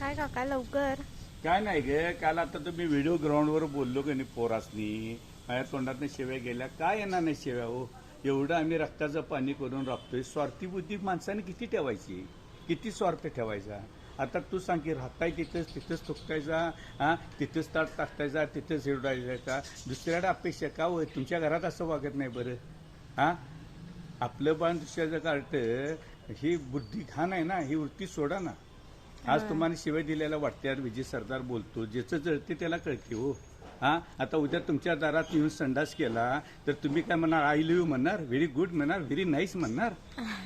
काय काका लवकर? काय नाही गे काल आता तुम्ही व्हिडिओ ग्राउंडवर बोललो की नाही पोरासनी. माझ्या तोंडात शेव्या गेल्या. काय येणार नाही शेव्या हो? एवढं आम्ही रक्ताचं पाणी करून राबतोय. स्वार्थी बुद्धी माणसाने किती ठेवायची? किती स्वार्थ ठेवायचा? आता तू सांग की राहताय तिथंच तिथंच थुकतायचा हा? तिथंच ताट टाकतायचा तिथंच हिरडायचा दुसऱ्याकडे अपेक्षा का होय? तुमच्या घरात असं वागत नाही बरं. हा? आपलं बाण दुसऱ्याचं काढतं ही बुद्धी घाण आहे ना ही वृत्ती सोडा ना. आज तुम्हाला शिवाय दिलेला वाटत्यात विजय सरदार बोलतो. ज्याचं जळते त्याला कळते हो. हा? आता उद्या तुमच्या दारात येऊन संडास केला तर तुम्ही काय म्हणणार आय लिव्ह म्हणणार? व्हेरी गुड म्हणणार? व्हेरी नाईस म्हणणार?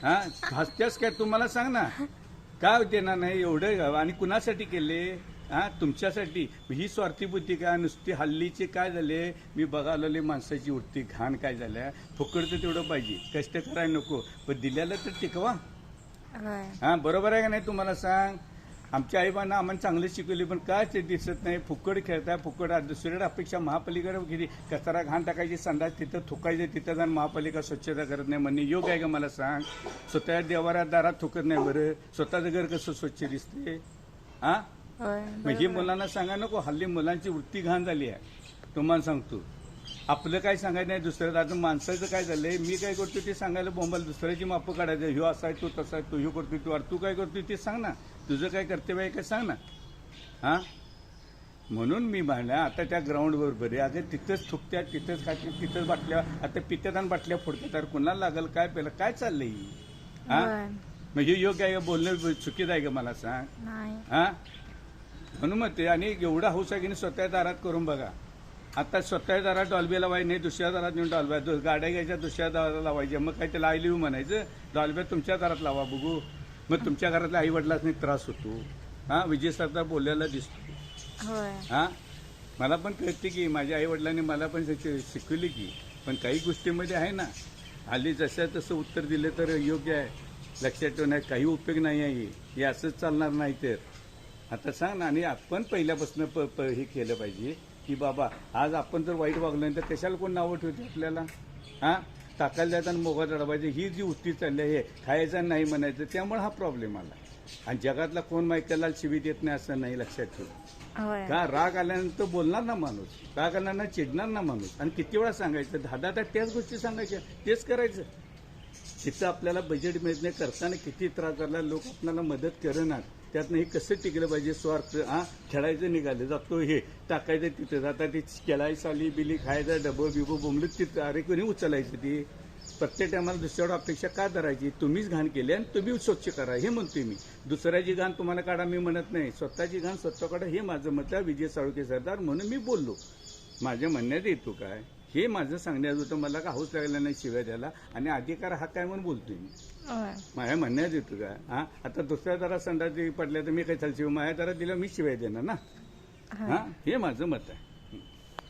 हा? हसत्यास काय तुम्हाला सांग ना. का देणार नाही? एवढं आणि कुणासाठी केले? हा? तुमच्यासाठी. ही स्वार्थी बुद्धी काय नुसती हल्लीचे काय झाले? मी बघालेली माणसाची वृत्ती घाण काय झाल्या? फुकडचं तेवढं पाहिजे. कष्ट करायला नको. पण दिल्याला तर टिकवा. हा? बरोबर आहे का नाही तुम्हाला सांग? आमच्या आईबांना आम्हाला चांगलं शिकवली पण काय ते दिसत नाही. फुकड खेळताय फुकड दुसरीकडे अपेक्षा महापालिकेकडे किती कचरा घाण टाकायची संडास तिथं थुकायचं तिथं जाऊन महापालिका स्वच्छता करत नाही म्हणणे. योग आहे का मला सांग? स्वतः देवाऱ्यात दारात थुकत नाही बरं. स्वतःचं घर कसं स्वच्छ दिसते? हा ही मुलांना सांगा नको. हल्ली मुलांची वृत्ती घाण झाली आहे. तुम्हाला सांगतो. आपलं काय सांगायचं नाही दुसऱ्या आता माणसाचं काय झालंय? मी काय करतो ते सांगायला बोंबाल दुसऱ्याची माप काढायचं. ह्यो असा आहे तू तसा आहे तू ह्यो करतो तू अरे तू काय करतो ते सांग ना. तुझं काय कर्तव्य आहे काय सांग ना. हा? म्हणून मी म्हणलं आता त्या ग्राउंडवर बरे. अगं तिथंच थुकत्या तिथंच खात्या तिथंच बाटल्या. आता पित्यात आणि बाटल्या फोडतात. तर कुणाला लागल? काय पहिलं? काय चाललंय? हा? हे योग्य आहे बोलणं चुकीचं आहे का मला सांग? हा? म्हणून मग ते आणि एवढा हौस आहे की स्वतः दारात करून बघा. आता स्वतः दारात डॉल्बी लावाय नाही दुसऱ्या दारात नेऊन डॉल्ब्या दु- गाड्या घ्यायच्या दुसऱ्या दारात लावायच्या. मग काय त्याला आय लिव्ह म्हणायचं डॉल्ब्या तुमच्या दारात लावा बघू. मग तुमच्या घरातल्या आई वडिलांनी त्रास होतो. हा विजय सरदार बोललेला दिसतो. हा मला पण कळते की माझ्या आई वडिलांनी मला पण शिक- शिकवली की पण काही गोष्टीमध्ये आहे ना हल्ली जसं तसं उत्तर दिलं तर योग्य आहे. लक्षात ठेवण्यात काही उपयोग नाही आहे. हे असंच चालणार नाही तर. आता सांग ना आणि आपण पहिल्यापासून प प हे केलं पाहिजे. की बाबा आज आपण जर वाईट वागलो नाही तर कशाला कोण नावं ठेवते आपल्याला? हा? टाकायला जाताना मोगा चढवायचं ही जी उत्ती चालली आहे खायचं नाही म्हणायचं त्यामुळे हा प्रॉब्लेम आला. आणि जगातला कोण माहिती त्याला शिवी देत नाही असं नाही लक्षात ठेव. होय. का? राग आल्यानंतर बोलणार ना माणूस. राग आल्यानंतर चिडणार ना माणूस. आणि किती वेळा सांगायचं? दहा दहा त्याच गोष्टी सांगायच्या. तेच करायचं. तिथं आपल्याला बजेट मिळत करताना किती त्रास झाला लोक आपल्याला मदत करणार त्यातनं हे कसं टिकलं पाहिजे स्वार्थ? हा खेळायचं निघालं जातो हे टाकायचं तिथं जाता ती खेळायचं आली बिली खायचं डबं बिबं बोंबलं तिथं अरे कोणी उचलायचं ती? प्रत्येक टायमाला दुसऱ्यावर अपेक्षा का धरायची? तुम्हीच घाण केली आणि तुम्ही स्वच्छ करा हे म्हणतोय मी. दुसऱ्याची घाण तुम्हाला काढा मी म्हणत नाही. स्वतःची घाण स्वतः काढा हे माझं मत आहे. विजय साळुके सरदार म्हणून मी बोललो. माझ्या म्हणण्यात येतो काय? हे माझं सांगण्यात होतं मला का हौस लागला नाही शिव्या द्यायला? आणि अधिकार हा काय म्हणून बोलतोय मी? माझ्या म्हणण्यात येतो का? हा? आता दुसऱ्या दरात संडास पडल्या तर मी काय चालशी माझ्या दरात दिलं मी शिवाय देणार ना? हा? हे माझं मत आहे.